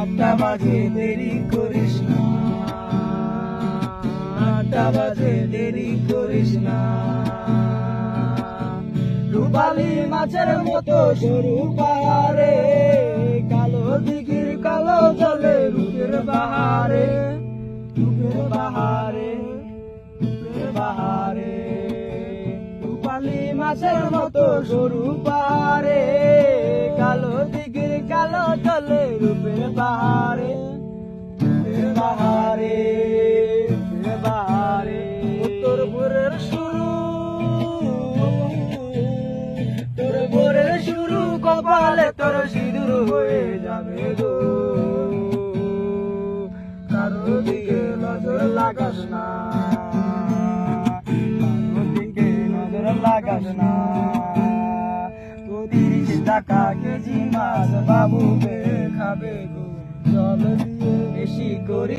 আটটা বাজে দেরি করিস না। আটটা বাজে দেরি করিস না। রূপালি মাছের মতো সরু পাহাড়ে, কালো দিঘির কালো জলে রূপের বাহারে রূপের বাহারে রূপের বাহারে। রূপালি মাছের মতো সরু পাহাড়ে, কালো দিঘির কালো জলে ভোরের শুরু, কপালে তোর সিঁদুর হয়ে যাবে গো। কারও দিকে নজর লাগাস না। তিরিশ টাকা কেজি মাছ বাবু খাবে গো। চল দিয়ে বেশি করি